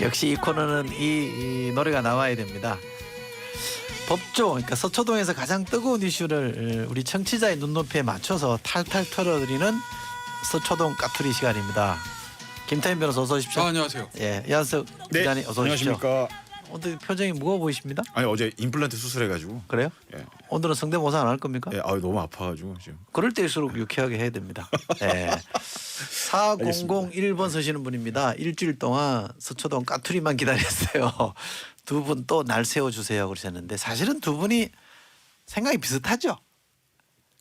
역시 이 코너는 이, 이 노래가 나와야 됩니다. 법조, 그러니까 서초동에서 가장 뜨거운 이슈를 우리 청취자의 눈높이에 맞춰서 탈탈 털어드리는 서초동 까투리 시간입니다. 김태현 변호사 어서 오십시오. 아, 안녕하세요. 예, 이한석 네, 기자님 어서 오십시오. 안녕하십니까. 오늘 표정이 무거워 보이십니다. 아니 어제 임플란트 수술해가지고 그래요? 예, 오늘은 성대모사 안 할 겁니까? 예, 아 너무 아파가지고 지금. 그럴 때일수록 유쾌하게 해야 됩니다. 네. 4001번 서시는 분입니다. 일주일 동안 서초동 까투리만 기다렸어요. 두 분 또 날 세워주세요 그러셨는데 사실은 두 분이 생각이 비슷하죠.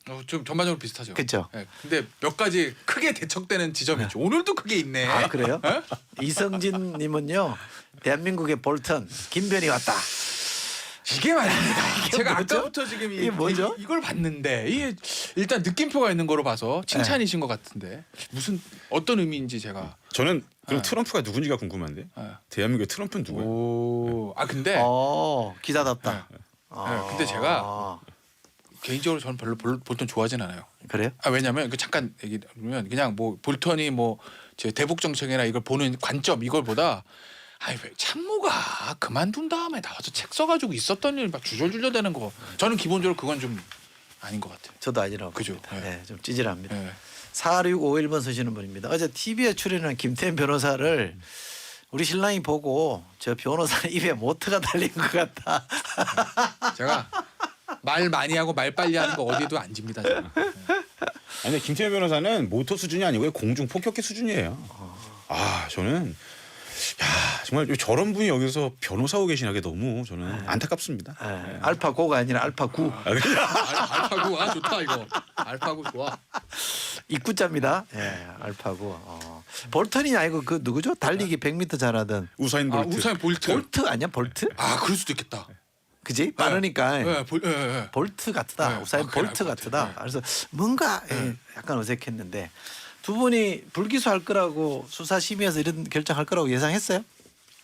어, 좀 전반적으로 비슷하죠. 그쵸? 예, 근데 몇 가지 크게 대척되는 지점이 있죠. 오늘도 크게 있네. 아 그래요? 예? 이성진님은요. 대한민국의 볼턴 김변이 왔다. 이게 말입니다. 제가 뭐죠? 아까부터 지금 이, 이게 뭐죠? 이, 걸 봤는데 이게 일단 느낌표가 있는 거로 봐서 네. 칭찬이신 것 같은데 무슨 어떤 의미인지 제가. 저는 그럼 아. 트럼프가 누군지가 궁금한데 아. 대한민국의 트럼프는 누구예요? 오, 아 근데 어 기자답다. 네. 아, 네, 근데 제가 개인적으로 저는 별로 볼- 볼턴 좋아하진 않아요. 그래요? 아 왜냐면 그 잠깐 얘기하면 그냥 뭐 볼턴이 뭐 제 대북 정책이나 이걸 보는 관점 이걸보다 아이 왜 참모가 그만둔 다음에 나와서 책 써가지고 있었던 일 막 주절주절 되는 거 저는 기본적으로 그건 좀 아닌 것 같아요. 저도 아니라고 그죠? 봅니다. 네. 네, 좀 찌질합니다. 예. 4651번 쓰시는 분입니다. 어제 TV에 출연한 김태현 변호사를 우리 신랑이 보고 저 변호사 입에 모트가 달린 것 같다. 제가 말 많이 하고 말 빨리 하는 거 어디에도 안 집니다. 저는. 예. 아니 근데 김태현 변호사는 모터 수준이 아니고 공중 폭격기 수준이에요. 아 저는 야 정말 저런 분이 여기서 변호사고 계시나 게 너무 저는 안타깝습니다. 예, 알파 고가 아니라 알파 구 아, 그냥 알- 알파고 아 좋다 이거 알파고 좋아. 입구자입니다. 예, 알파 구. 어. 볼턴이 아니고 그 누구죠? 달리기 100m 잘하던 우사인 아 볼트. 우사인 볼트. 볼트 아니야? 볼트? 아 그럴 수도 있겠다. 그지? 빠르니까 예, 볼, 예, 예. 볼트 같다. 네, 아, 그래, 볼트 알것 같다. 같아. 그래서 뭔가 예, 약간 어색했는데 두 분이 불기소할 거라고 수사 심의에서 이런 결정할 거라고 예상했어요?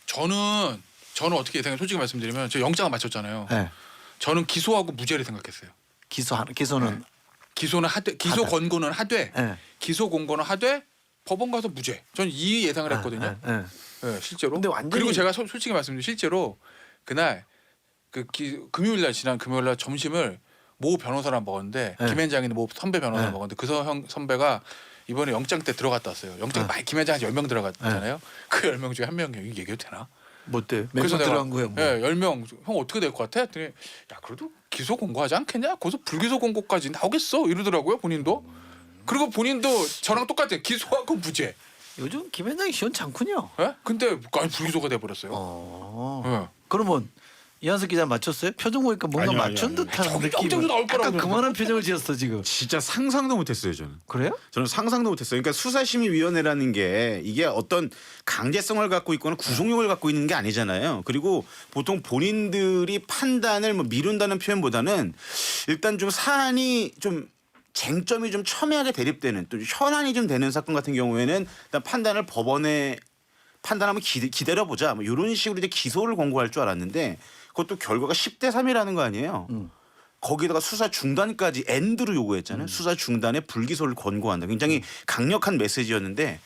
저는 저는 어떻게 예상해 솔직히 말씀드리면 저 영장을 맞췄잖아요. 네. 저는 기소하고 무죄를 생각했어요. 기소 기소는 기소는 하되 기소 하되. 권고는 하되 예. 기소 공고는 하되 법원 가서 무죄. 저는 이 예상을 했거든요. 예, 예. 예, 실제로. 근데 완전히- 그리고 제가 소- 솔직히 말씀드리면 실제로 그날 그 기, 금요일 날 지난 금요일 날 점심을 모 변호사랑 먹었는데 네. 김현장이는 모 선배 변호사랑 네. 먹었는데 그형 선배가 이번에 영장 때 들어갔다 왔어요. 영장 네. 많이 김현장 한 10명 들어갔잖아요. 그 10명 중에 한 명이 얘기해도 되나? 뭐 어때? 그래서 들어간 거예요? 뭐. 예, 10명. 형 어떻게 될 것 같아? 했더니 야, 그래도 기소 공고하지 않겠냐? 거기서 불기소 공고까지 나오겠어. 이러더라고요, 본인도. 그리고 본인도 저랑 똑같아요. 기소하고 무죄. 요즘 김현장이 시원찮군요. 예? 근데 아니 불기소가 돼 버렸어요. 어. 예. 그러면 이한석 기자 맞췄어요? 표정 보니까 뭔가 아니요, 아니요, 맞춘 아니요. 듯한 저기 느낌. 영장도 나올 거라고 약간. 그만한 표정을 지었어 지금. 진짜 상상도 못했어요 저는. 그래요? 저는 상상도 못했어요. 그러니까 수사심의위원회라는 게 이게 어떤 강제성을 갖고 있거나 구속력을 갖고 있는 게 아니잖아요. 그리고 보통 본인들이 판단을 뭐 미룬다는 표현보다는 일단 좀 사안이 좀 쟁점이 좀 첨예하게 대립되는 또 현안이 좀 되는 사건 같은 경우에는 일단 판단을 법원에 판단하면 기, 기다려보자 뭐 이런 식으로 이제 기소를 권고할 줄 알았는데 그것도 결과가 10대 3이라는 거 아니에요. 음. 거기다가 수사 중단까지 엔드로 요구했잖아요. 수사 중단에 불기소를 권고한다. 굉장히 강력한 메시지였는데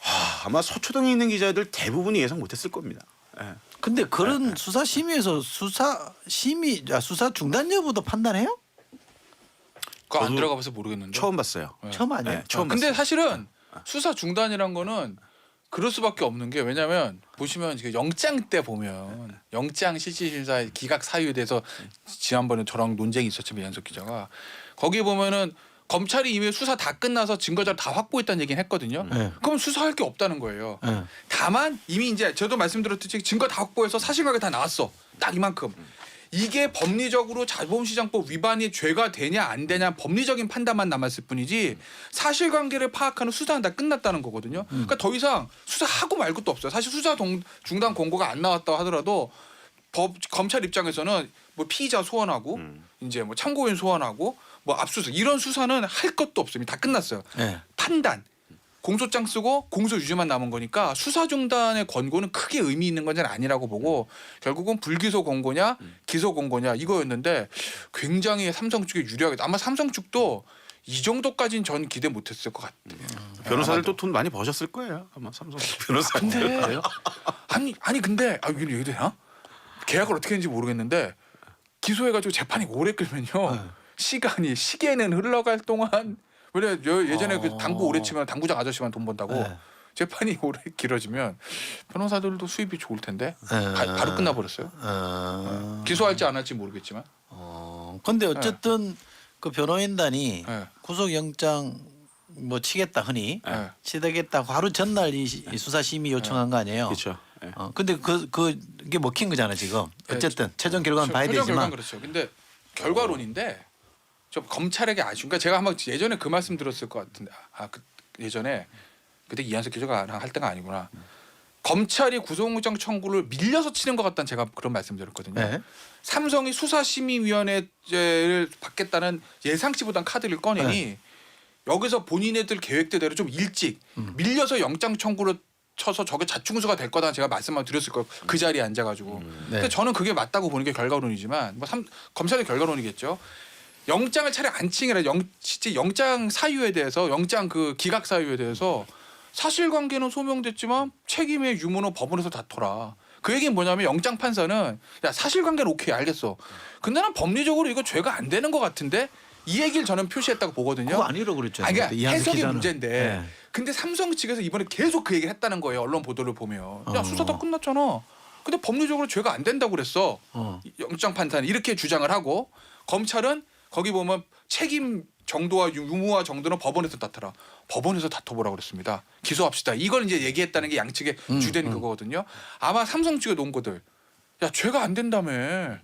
하, 아마 서초동에 있는 기자들 대부분이 예상 못했을 겁니다. 예. 근데 네, 그런 수사 심의에서 수사 심의 아, 수사 중단 여부도 판단해요? 그거 안 저도 들어가 봐서 모르겠는데. 처음 봤어요. 예. 처음 아니에요? 네, 처음 아, 근데 봤어요. 사실은 수사 중단이란 거는 그럴 수밖에 없는 게 왜냐면 보시면 지금 영장 때 보면 영장 실질 심사 기각 사유에 대해서 지난번에 저랑 논쟁이 있었지만 연석 기자가 거기 보면은 검찰이 이미 수사 다 끝나서 증거자료 다 확보했다는 얘기는 했거든요. 네. 그럼 수사할 게 없다는 거예요. 예. 다만 이미 이제 저도 말씀드렸듯이 증거 다 확보해서 사실관계 다 나왔어. 딱 이만큼. 이게 법리적으로 자본시장법 위반이 죄가 되냐 안 되냐 법리적인 판단만 남았을 뿐이지 사실관계를 파악하는 수사는 다 끝났다는 거거든요. 그러니까 더 이상 수사하고 말 것도 없어요. 사실 수사 동, 중단 공고가 안 나왔다 하더라도 법 검찰 입장에서는 뭐 피의자 소환하고 음. 이제 뭐 참고인 소환하고 뭐 압수수색 이런 수사는 할 것도 없어요. 이미 다 끝났어요. 예. 판단 공소장 쓰고 공소 유지만 남은 거니까 수사 중단의 권고는 크게 의미 있는 건잘 아니라고 보고 결국은 불기소 권고냐 기소 권고냐 이거였는데 굉장히 삼성 측에 유리하게 아마 삼성 측도 이 정도까지는 전 기대 못했을 것 같아요. 변호사들도 돈 많이 버셨을 거예요. 아마 삼성 변호사. 근데 아니 아니 근데 아 이거 얘기 되나? 계약을 어떻게 했는지 모르겠는데 기소해가지고 재판이 오래 끌면요 네. 시간이 시계는 흘러갈 동안 왜냐 여- 예전에 그 어. 당구 오래 치면 당구장 아저씨만 돈 번다고 네. 재판이 오래 길어지면 변호사들도 수입이 좋을 텐데 네. 바, 바로 끝나버렸어요. 어. 기소할지 안 할지 모르겠지만 어. 근데 어쨌든 그 변호인단이 네. 구속영장 뭐 치겠다 흔히 네. 치되겠다 하루 전날 이, 시- 이 수사 심의 요청한 거 아니에요? 그렇죠. 예. 어, 근데 그, 그, 이게 먹힌 거잖아, 지금. 네, 어쨌든 최종 결과는 봐야 최종 되지만. 결과는 그렇죠. 근데 결과론인데 좀 검찰에게 아쉬운 그러니까 제가 한번 예전에 그 말씀 들었을 것 같은데 아 그 예전에 그때 이한석 기자가 할 때가 아니구나. 검찰이 구속영장 청구를 밀려서 치는 것 같다는 제가 그런 말씀 드렸거든요. 네. 삼성이 수사심의위원회를 받겠다는 예상치보단 카드를 꺼내니 여기서 본인네들 계획대로 좀 일찍 음. 밀려서 영장 청구를 쳐서 저게 자충수가 될 거다 제가 말씀만 드렸을 거예요. 그 자리에 앉아가지고. 네. 근데 저는 그게 맞다고 보는 게 결과론이지만 뭐 삼, 검찰의 결과론이겠죠. 영장을 차라리 안 치기라 영 진짜 영장 사유에 대해서 영장 그 기각 사유에 대해서 사실관계는 소명됐지만 책임의 유무는 법원에서 다퉈라. 그 얘기는 뭐냐면 영장 판사는 야 사실관계는 오케이 알겠어. 근데 난 법리적으로 이거 죄가 안 되는 것 같은데 이 얘기를 저는 표시했다고 보거든요. 그거 아니라고 그랬죠. 아니, 그러니까 해석의 기자는. 문제인데 네. 근데 삼성 측에서 이번에 계속 그 얘기를 했다는 거예요. 언론 보도를 보면 야 어. 수사 다 끝났잖아. 근데 법리적으로 죄가 안 된다고 그랬어. 어. 영장 판사는 이렇게 주장을 하고 검찰은 거기 보면 책임 정도와 유무와 정도는 법원에서 다투라. 법원에서 다퉈보라 그랬습니다. 기소합시다. 이걸 이제 얘기했다는 게 양측의 음, 주된 음. 그거거든요. 아마 삼성 측의 논거들 야 죄가 안 된다며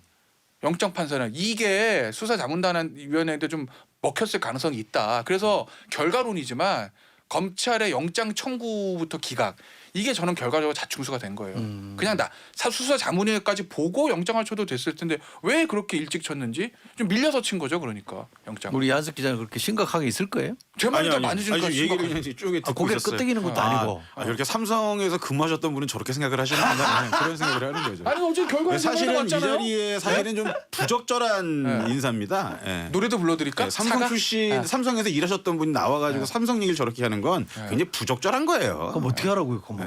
영장 판사는 이게 수사 자문단 위원회인데 좀 먹혔을 가능성이 있다. 그래서 결과론이지만 검찰의 영장 청구부터 기각 이게 저는 결과적으로 자충수가 된 거예요. 음. 그냥 나 사- 수사 자문회까지 보고 영장을 쳐도 됐을 텐데 왜 그렇게 일찍 쳤는지 좀 밀려서 친 거죠. 그러니까 영장. 우리 이한석 기자는 그렇게 심각하게 있을 거예요? 제 말이 더 아니, 많으니까 아니, 얘기를 그냥 쭉 듣고 아, 고개를 있었어요. 끄덕이는 것도 아, 아니고. 아, 이렇게 삼성에서 근무하셨던 분은 저렇게 생각을 하시는구나 네, 그런 생각을 하는 거죠. 아니 어제 결과에 사실은 이. 자리에 사실은 좀 부적절한 네. 인사입니다. 예. 노래도 불러드릴까? 네, 삼성 사과? 출신 아. 삼성에서 일하셨던 분이 나와가지고 네. 삼성 얘기를 저렇게 하는 건 네. 굉장히 부적절한 거예요. 그럼 어떻게 하라고요, 그럼?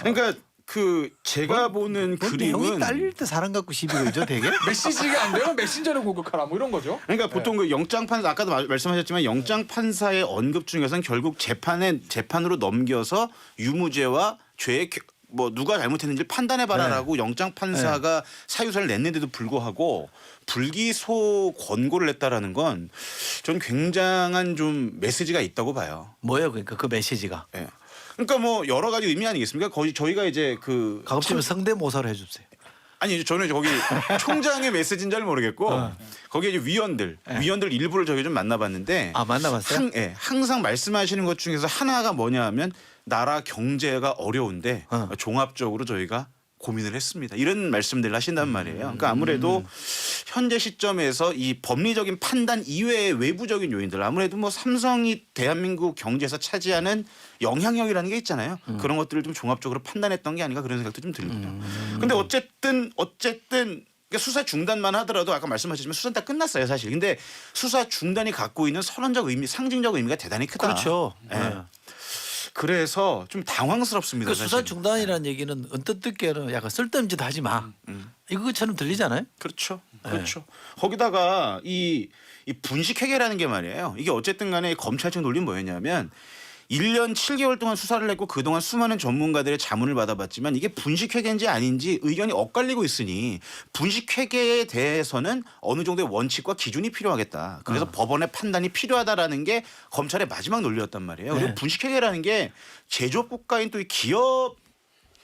그러니까 그 제가 보는 뭐 내용이 그림은 딸릴 때 사람 갖고 시비 걸죠, 되게? 메시지가 안 되면 메신저를 공격하라 뭐 이런 거죠. 그러니까 보통 그 영장 판사 아까도 마- 말씀하셨지만 영장 판사의 언급 중에서는 결국 재판에 재판으로 넘겨서 유무죄와 죄의 겨- 뭐 누가 잘못했는지 판단해봐라라고 영장 판사가 사유서를 냈는데도 불구하고 불기소 권고를 냈다라는 건 전 굉장한 좀 메시지가 있다고 봐요. 뭐예요, 그러니까 그 메시지가? 예. 그러니까 뭐 여러 가지 의미 아니겠습니까? 거의 저희가 이제 그 가급적이면 성대모사를 해주세요. 아니 저는 거기 총장의 메시지인 줄 모르겠고 어. 거기에 이제 위원들 예. 위원들 일부를 저희 좀 만나봤는데 아, 만나봤어요? 항, 예, 항상 말씀하시는 것 중에서 하나가 뭐냐 하면 나라 경제가 어려운데 어. 종합적으로 저희가 고민을 했습니다. 이런 말씀들을 하신단 말이에요. 그러니까 아무래도 현재 시점에서 이 법리적인 판단 이외의 외부적인 요인들 아무래도 뭐 삼성이 대한민국 경제에서 차지하는 영향력이라는 게 있잖아요. 그런 것들을 좀 종합적으로 판단했던 게 아닌가 그런 생각도 좀 듭니다. 근데 어쨌든 어쨌든 그러니까 수사 중단만 하더라도 아까 말씀하셨지만 수사 다 끝났어요 사실. 근데 수사 중단이 갖고 있는 선언적 의미, 상징적 의미가 대단히 크다. 그렇죠. 예. 네. 그래서 좀 당황스럽습니다. 그 사실. 수사 중단이라는 얘기는 언뜻 듣기에는 약간 쓸데없는 짓 하지 마. 이거처럼 들리잖아요. 그렇죠. 네. 그렇죠. 거기다가 이, 이 분식 회계라는 게 말이에요. 이게 어쨌든 간에 검찰 측 논리는 뭐였냐면 1년 7개월 동안 수사를 했고 그동안 수많은 전문가들의 자문을 받아봤지만 이게 분식회계인지 아닌지 의견이 엇갈리고 있으니 분식회계에 대해서는 어느 정도의 원칙과 기준이 필요하겠다. 그래서 어. 법원의 판단이 필요하다라는 게 검찰의 마지막 논리였단 말이에요. 그리고 네. 분식회계라는 게 제조업 국가인 또 이 기업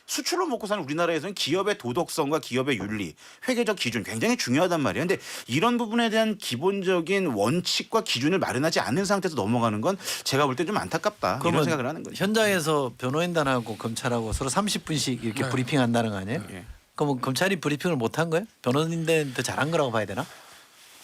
수출로 먹고 사는 우리나라에서는 기업의 도덕성과 기업의 윤리, 회계적 기준 굉장히 중요하단 말이에요. 근데 이런 부분에 대한 기본적인 원칙과 기준을 마련하지 않는 상태에서 넘어가는 건 제가 볼 때 좀 안타깝다. 이런 생각을 하는 거죠. 현장에서 변호인단하고 검찰하고 서로 30분씩 이렇게 네. 브리핑한다는 거 아니에요? 예. 그러면 검찰이 브리핑을 못한 거예요? 변호인단이 더 잘한 거라고 봐야 되나?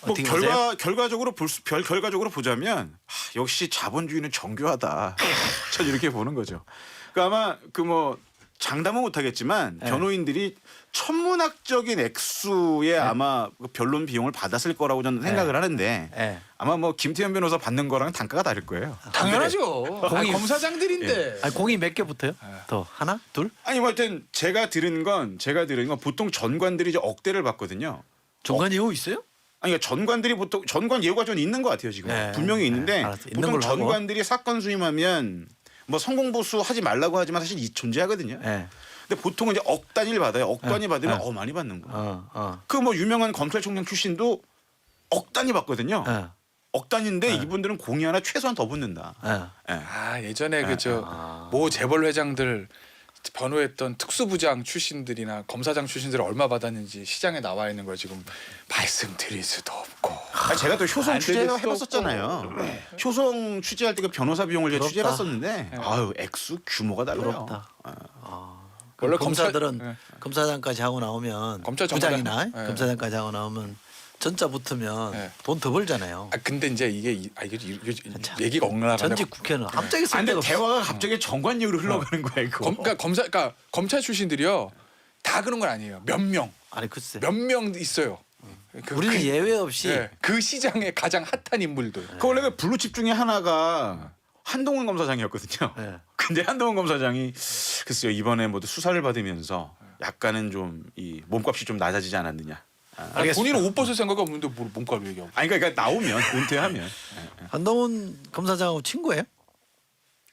뭐 어떻게 보세요? 결과 결과적으로 볼 수, 별 결과적으로 보자면 하, 역시 자본주의는 정교하다. 전 이렇게 보는 거죠. 그 아마 그뭐 장담은 못하겠지만 네. 변호인들이 천문학적인 액수의 아마 그 변론 비용을 받았을 거라고 저는 생각을 하는데 예. 아마 뭐 김태현 변호사 받는 거랑 단가가 다를 거예요. 당연하죠. 아, 공이- 검사장들인데. 아니 공이 몇 개 붙어요? 네. 더 하나, 둘? 아니 뭐 하여튼 제가 들은 건 제가 들은 건 보통 전관들이 이제 억대를 받거든요. 중간 이후 있어요? 아니 그러니까 전관들이 보통 전관 예우가 좀 있는 것 같아요 지금 네. 분명히 있는데 네, 알았어. 있는 보통 걸로 하고. 전관들이 사건 수임하면 뭐 성공 보수 하지 말라고 하지만 사실 이 존재하거든요. 예. 근데 보통은 이제 억 단위를 받아요. 억 단위 네. 받으면 네. 어 많이 받는 거야. 어, 어. 그 뭐 유명한 검찰총장 출신도 억 단위 받거든요. 예. 억 단위인데 이분들은 공이 하나 최소한 더 붙는다. 예. 예. 아 예전에 아, 그저 모 재벌 회장들 변호했던 특수부장 출신들이나 검사장 출신들 얼마 받았는지 시장에 나와 있는 걸 지금 말씀드릴 수도 없고. 아니, 제가 또 효성 안 취재 들릴 수도 해봤었잖아요. 효성 취재할 때그 변호사 비용을 제가 부럽다. 취재해봤었는데 아유 액수 규모가 달라요. 부럽다. 아. 원래 원래 검사들은 검찰- 예. 검사장까지 하고 나오면 검찰 정보장- 부장이나 예. 검사장까지 하고 나오면 전자 붙으면 예. 돈더 벌잖아요. 아 근데 이제 이게 이- 아 이게 이- 이- 참. 얘기가 엉나가네. 전직 국회는 갑자기 아, 쓸 근데 데가 없어. 대화가 갑자기 정관용으로 흘러가는 거야 이거. 검, 그러니까 검사 그러니까 검찰 출신들이요 다 그런 건 아니에요. 몇 명, 아니 글쎄. 몇명 있어요. 그, 우리는 그, 예외 없이 예, 그 시장의 가장 핫한 인물들. 그 원래 그 블루칩 중에 하나가 한동훈 검사장이었거든요. 예. 근데 한동훈 검사장이 글쎄요 이번에 모두 수사를 받으면서 약간은 좀 이 몸값이 좀 낮아지지 않았느냐. 아, 아니, 본인은 옷 벗을 생각이 없는데 뭘 몸값 얘기하고. 아니 그러니까 나오면 은퇴하면 한동훈 검사장하고 친구예요?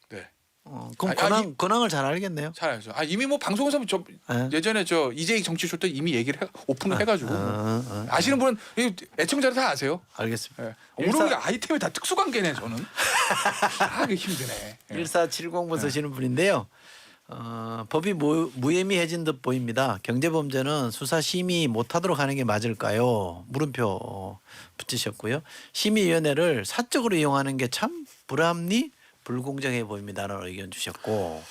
네. 어, 그럼 아니, 근황 아니, 근황을 잘 알겠네요. 잘 알죠. 아 이미 뭐 방송에서 저 예. 예전에 저 이재익 정치쇼 때 이미 얘기를 해, 오픈을 해가지고 어, 어, 아시는 분은 이 애청자들 다 아세요. 알겠습니다. 예. 일사- 오늘 아이템이 다 특수관계네 저는. 아 이게 힘드네. 예. 1470번 쓰시는 분인데요. 어, 법이 무, 무혐의해진 듯 보입니다. 경제범죄는 수사 심의 못하도록 하는 게 맞을까요? 물음표 어, 붙이셨고요. 심의위원회를 사적으로 이용하는 게 참 불합리 불공정해 보입니다라는 의견 주셨고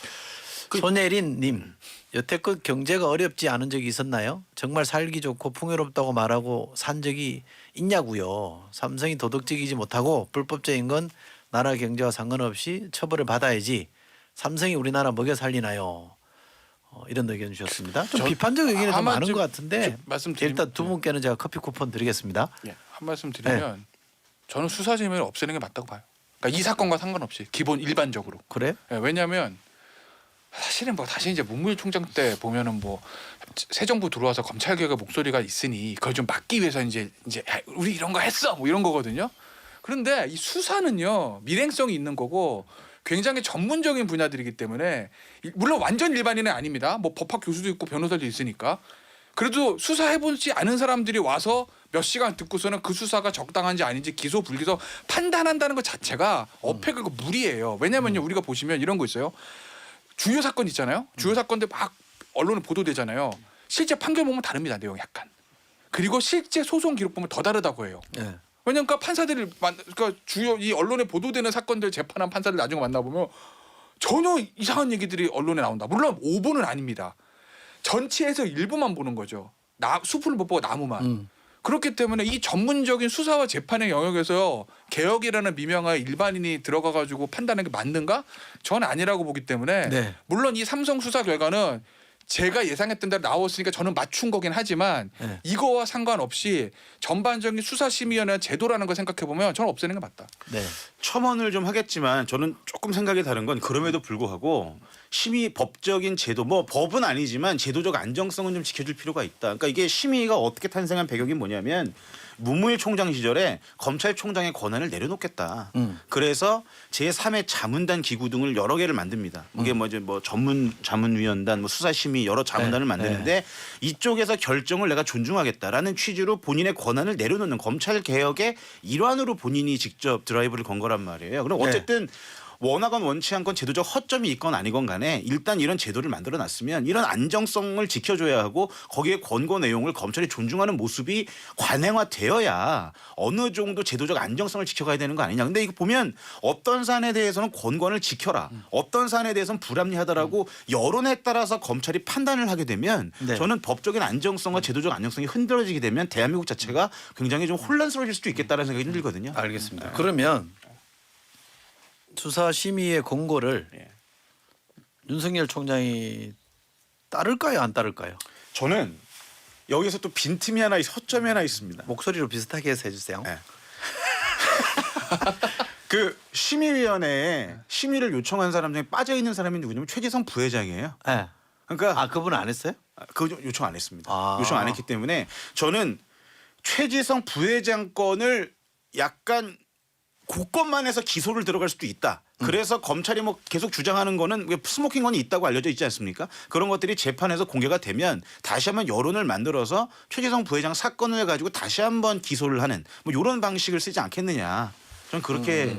손예린님 여태껏 경제가 어렵지 않은 적이 있었나요? 정말 살기 좋고 풍요롭다고 말하고 산 적이 있냐고요. 삼성이 도덕적이지 못하고 불법적인 건 나라 경제와 상관없이 처벌을 받아야지. 삼성이 우리나라 먹여 살리나요? 어, 이런 의견 주셨습니다. 좀 저- 비판적 의견이 좀 아마 많은 좀- 것 같은데 좀 말씀드리면- 일단 두 분께는 제가 커피 쿠폰 드리겠습니다. 예, 한 말씀 드리면 저는 수사 재미를 없애는 게 맞다고 봐요. 그러니까 이 사건과 상관없이 기본 일반적으로. 그래? 예, 왜냐하면 사실은 뭐 다시 이제 문무일 총장 때 보면은 뭐 새 정부 들어와서 검찰 개혁의 목소리가 있으니 그걸 좀 막기 위해서 이제 이제 야, 우리 이런 거 했어 뭐 이런 거거든요. 그런데 이 수사는요 밀행성이 있는 거고 굉장히 전문적인 분야들이기 때문에 이- 물론 완전 일반인은 아닙니다. 뭐 법학 교수도 있고 변호사도 있으니까 그래도 수사해보지 않은 사람들이 와서 몇 시간 듣고서는 그 수사가 적당한지 아닌지 기소 불기소 판단한다는 것 자체가 어폐 그거 무리예요. 왜냐면요 우리가 보시면 이런 거 있어요. 주요 사건 있잖아요. 주요 사건들 막 언론에 보도되잖아요. 실제 판결 보면 다릅니다 내용 이 약간. 그리고 실제 소송 기록 보면 더 다르다고 해요. 예. 왜냐면 그러니까 판사들을 만 그러니까 주요 이 언론에 보도되는 사건들 재판한 판사들 나중에 만나보면 전혀 이상한 얘기들이 언론에 나온다. 물론 5분은 아닙니다. 전체에서 일부만 보는 거죠. 나 숲을 못 보고 나무만. 음. 그렇기 때문에 이 전문적인 수사와 재판의 영역에서 개혁이라는 미명하에 일반인이 들어가 가지고 판단하는 게 맞는가? 저는 아니라고 보기 때문에 네. 물론 이 삼성 수사 결과는 제가 예상했던 대로 나왔으니까 저는 맞춘 거긴 하지만 네. 이거와 상관없이 전반적인 수사심의위원회 제도라는 걸 생각해 보면 저는 없애는 게 맞다. 네. 첨언을 좀 하겠지만 저는 조금 생각이 다른 건 그럼에도 불구하고 심의 법적인 제도 뭐 법은 아니지만 제도적 안정성은 좀 지켜줄 필요가 있다. 그러니까 이게 심의가 어떻게 탄생한 배경이 뭐냐면 문무일 총장 시절에 검찰총장의 권한을 내려놓겠다. 음. 그래서 제3의 자문단 기구 등을 여러 개를 만듭니다. 이게 뭐 이제 뭐 전문 자문위원단, 뭐 수사심의 여러 자문단을 네, 만드는데 이쪽에서 결정을 내가 존중하겠다라는 취지로 본인의 권한을 내려놓는 검찰 개혁의 일환으로 본인이 직접 드라이브를 건 거란 말이에요. 그럼 네. 어쨌든 원하건 원치 않건 제도적 허점이 있건 아니건 간에 일단 이런 제도를 만들어 놨으면 이런 안정성을 지켜줘야 하고 거기에 권고 내용을 검찰이 존중하는 모습이 관행화되어야 어느 정도 제도적 안정성을 지켜가야 되는 거 아니냐. 근데 이거 보면 어떤 사안에 대해서는 권고를 지켜라. 어떤 사안에 대해서는 불합리하다라고 여론에 따라서 검찰이 판단을 하게 되면 네. 저는 법적인 안정성과 제도적 안정성이 흔들어지게 되면 대한민국 자체가 굉장히 좀 혼란스러워질 수도 있겠다는 생각이 좀 들거든요. 알겠습니다. 그러면 수사 심의의 공고를 예. 윤석열 총장이 따를까요, 안 따를까요? 저는 여기서 또 빈틈이 하나, 있- 허점이 하나 있습니다. 목소리로 비슷하게 해서 해주세요. 네. 그 심의위원회에 심의를 요청한 사람 중에 빠져 있는 사람이 누구냐면 최재성 부회장이에요. 네. 그러니까 아 그분은 안 했어요? 그 요청 안 했습니다. 아. 요청 안 했기 때문에 저는 최지성 부회장 건을 약간 그것만 해서 기소를 들어갈 수도 있다. 음. 그래서 검찰이 뭐 계속 주장하는 거는 왜 스모킹 건이 있다고 알려져 있지 않습니까? 그런 것들이 재판에서 공개가 되면 다시 한번 여론을 만들어서 최재성 부회장 사건을 가지고 다시 한번 기소를 하는 뭐 이런 방식을 쓰지 않겠느냐. 저는 그렇게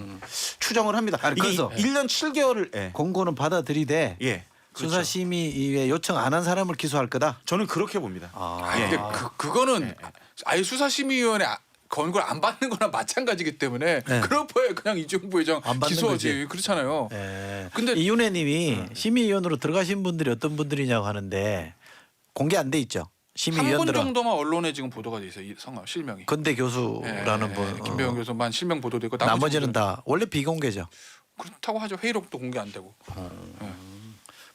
추정을 합니다. 음. 아니, 이게 그래서- 1년 7개월을 예. 공고는 받아들이되 예. 그렇죠. 수사심의에 요청 안 한 사람을 기소할 거다. 저는 그렇게 봅니다. 아, 아 근데 그 그거는 아예 수사심의위원회 아- 권고를 안 받는 거나 마찬가지기 때문에 네. 그럴 바에 그냥 이재용 부회장 안 받는 기소하지 거지. 그렇잖아요. 예. 근데- 이윤혜님이 심의위원으로 들어가신 분들이 어떤 분들이냐고 하는데 공개 안 돼 있죠. 한 분 심의위원들은 정도만 언론에 지금 보도가 돼 있어요. 이 성함 실명이. 예, 교수라는 분. 어. 김배영 교수만 실명 보도되고 나머지는 다 원래 비공개죠. 그렇다고 하죠. 회의록도 공개 안 되고.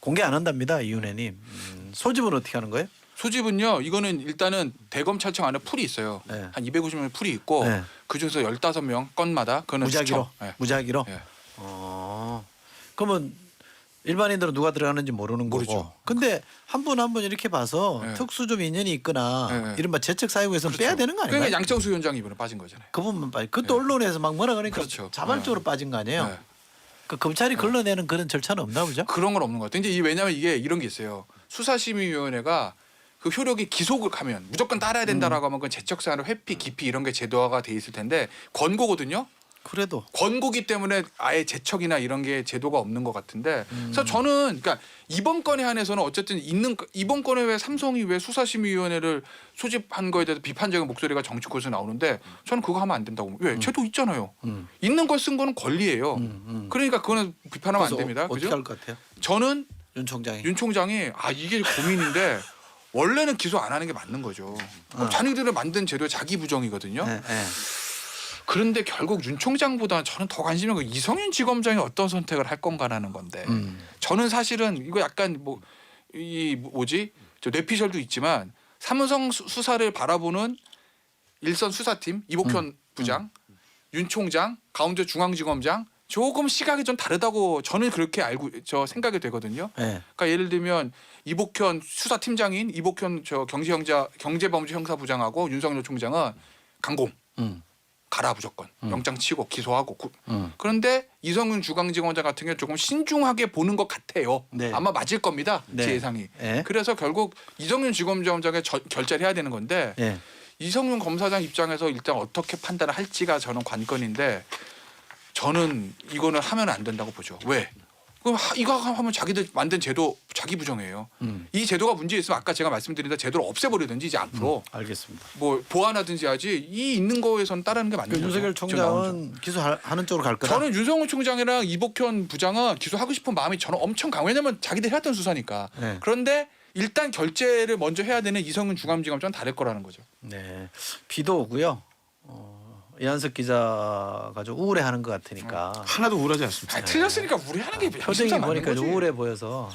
공개 안 한답니다, 이윤혜님. 음, 소집은 어떻게 하는 거예요? 소집은요. 이거는 일단은 대검찰청 안에 풀이 있어요. 네. 한 250명 풀이 있고 네. 그 중에서 15명 건마다 그는 무작위로. 수청. 예. 무작위로. 예. 어. 그러면 일반인들은 누가 들어가는지 모르는 거고. 모르죠. 근데 한 분 한 분 이렇게 봐서 네. 특수 좀 인연이 있거나 네. 이른바 재척 사유에서 는 빼야 되는 거 아닌가요? 그러니까 양정수 위원장이 이번에 빠진 거잖아요. 그분만 빠지. 그것도 언론에서 막 뭐라 그러니까 그렇죠. 자발적으로 빠진 거 아니에요? 네. 그 검찰이 걸러내는 그런 절차는 없나 보죠? 그런 건 없는 것 같아요. 이제 이 왜냐하면 이게 이런 게 있어요. 수사심의위원회가 그 효력이 기속을 하면 무조건 따라야 된다라고 하면 그 재척 사안을 회피, 기피 이런 게 제도화가 돼 있을 텐데 권고거든요. 그래도 권고기 때문에 아예 재척이나 이런 게 제도가 없는 것 같은데 그래서 저는 그러니까 이번 건에 한해서는 어쨌든 있는 이번 건에 왜 삼성이 왜 수사심의위원회를 소집한 거에 대해서 비판적인 목소리가 정치권에서 나오는데 저는 그거 하면 안 된다고. 왜 제도 있잖아요. 음. 있는 걸 쓴 거는 권리예요. 음, 음. 그러니까 그거는 비판하면 안 그래서 됩니다. 어떻게 그죠? 할 것 같아요? 저는 윤 총장이. 윤 총장이 아 이게 고민인데 원래는 기소 안 하는 게 맞는 거죠. 그럼 어. 자기들을 만든 제도 자기 부정이거든요. 네, 네. 그런데 결국 윤 총장보다 저는 더 관심이 그 이성윤 지검장이 어떤 선택을 할 건가라는 건데 음. 저는 사실은 이거 약간 뭐 이 뭐지 저 뇌피셜도 있지만 삼성 수- 수사를 바라보는 일선 수사팀 이복현 부장, 윤 총장, 가운데 중앙지검장 조금 시각이 좀 다르다고 저는 그렇게 알고 저 생각이 되거든요. 네. 그러니까 예를 들면 이복현 수사 팀장인 이복현 저 경제형자 경제범죄 형사부장하고 윤석열 총장은 강공 음. 가라 무조건 영장 치고 기소하고 구- 음. 그런데 이성윤 주강지검장 같은 경우 조금 신중하게 보는 것 같아요. 네. 아마 맞을 겁니다. 네. 제 예상이. 네. 그래서 결국 이성윤 지검장에 저- 결재를 해야 되는 건데 네. 이성윤 검사장 입장에서 일단 어떻게 판단을 할지가 저는 관건인데 저는 이거는 하면 안 된다고 보죠. 왜? 그럼 하- 이거 하면 자기들 만든 제도 자기 부정이에요. 음. 이 제도가 문제 있으면 아까 제가 말씀드린 대로 제도를 없애버리든지 이제 앞으로 알겠습니다. 뭐 보완하든지 하지 이 있는 거에선 따르는 게 맞는 그 거죠. 윤석열. 총장은 기소하는 쪽으로 갈 거다. 저는 윤석열 총장이랑 이복현 부장은 기소하고 싶은 마음이 저는 엄청 강해요. 왜냐면 자기들 해왔던 수사니까. 네. 그런데 일단 결재를 먼저 해야 되는 이성윤 중앙지검장은 다를 거라는 거죠. 네. 비도 오고요. 어, 이한석 기자가 좀 우울해하는 것 같으니까 하나도 우울하지 않습니다. 아, 틀렸으니까 우려하는 게 표정이 맞는 보니까 좀 거지. 우울해 보여서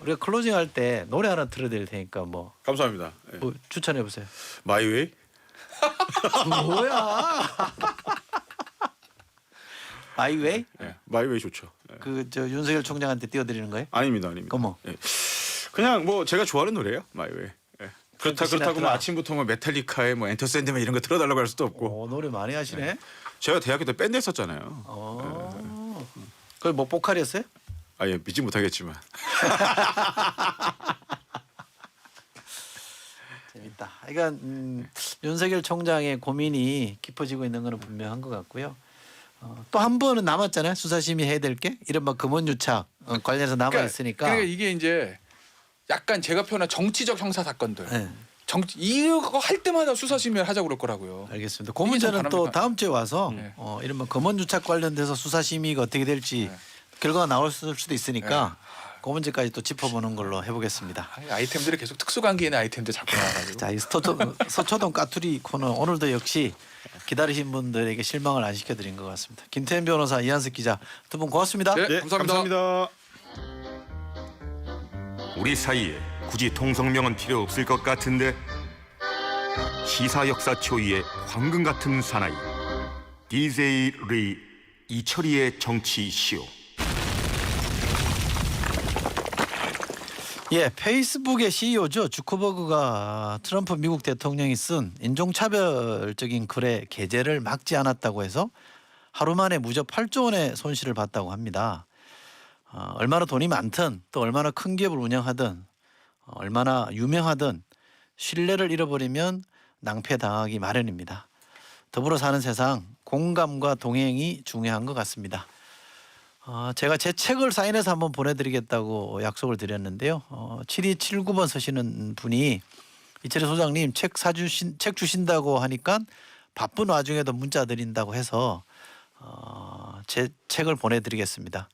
우리가 클로징 할 때 노래 하나 틀어드릴 테니까 뭐, 감사합니다. 예. 뭐 추천해 보세요. 마이웨이. 뭐야? 아이웨이? 예. 마이웨이 좋죠. 예. 그 저 윤석열 총장한테 띄워드리는 거예요? 아닙니다, 아닙니다. 뭐? 예. 그냥 뭐 제가 좋아하는 노래예요, 마이웨이. 예. 그렇다 프랭크 그렇다고 뭐. 아침부터 뭐 메탈리카의 뭐 엔터 샌드맨 이런 거 틀어달라고 할 수도 없고. 오, 노래 많이 하시네. 제가 대학교 때 밴드 했었잖아요. 어. 그걸 뭐 보컬이었어요? 아예 믿지 못하겠지만. 재밌다. 그러니까 음, 윤석열 총장의 고민이 깊어지고 있는 것은 분명한 것 같고요. 어, 또 한 번은 남았잖아요. 수사심의 해야 될 게 이른바 금원유착 어, 관련해서 남아 있으니까. 그러니까 이게 이제 약간 제가 표현한 정치적 형사 사건들. 네, 정치 이거 할 때마다 수사심의를 하자 그럴 거라고요. 알겠습니다. 그 문제는 좀또 다음 주에 와서 네. 어, 이른바 금원유착 관련돼서 수사 심의가 어떻게 될지 네. 결과가 나올 수도 있으니까 그 문제까지 또 짚어보는 걸로 해보겠습니다. 아, 아이템들이 계속 특수관계 있는 아이템들 자꾸 나와가지고. 자, 이 서초, 서초동 까투리 코너 오늘도 역시 기다리신 분들에게 실망을 안 시켜드린 것 같습니다. 김태현 변호사, 이한석 기자 두 분 고맙습니다. 네, 예, 감사합니다. 감사합니다. 우리 사이에 굳이 통성명은 필요 없을 것 같은데 시사 역사 초유의 황금 같은 사나이 DJ 리 이철이의 정치 쇼. 예, 페이스북의 CEO죠. 주커버그가 트럼프 미국 대통령이 쓴 인종차별적인 글의 게재를 막지 않았다고 해서 하루 만에 무려 8조 원의 손실을 봤다고 합니다. 어, 얼마나 돈이 많든 또 얼마나 큰 기업을 운영하든 어, 얼마나 유명하든 신뢰를 잃어버리면 낭패당하기 마련입니다. 더불어 사는 세상 공감과 동행이 중요한 것 같습니다. 어, 제가 제 책을 사인해서 한번 보내드리겠다고 약속을 드렸는데요. 어, 7279번 서시는 분이 이철희 소장님 책 사주신 책 주신다고 하니까 바쁜 와중에도 문자 드린다고 해서 어, 제 책을 보내드리겠습니다.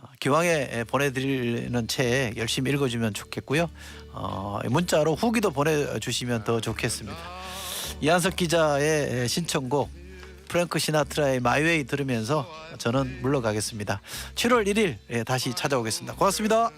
어, 기왕에 보내드리는 책 열심히 읽어주면 좋겠고요. 어, 문자로 후기도 보내주시면 더 좋겠습니다. 이한석 기자의 신청곡 프랭크 시나트라의 마이웨이 들으면서 저는 물러가겠습니다. 7월 1일 다시 찾아오겠습니다. 고맙습니다.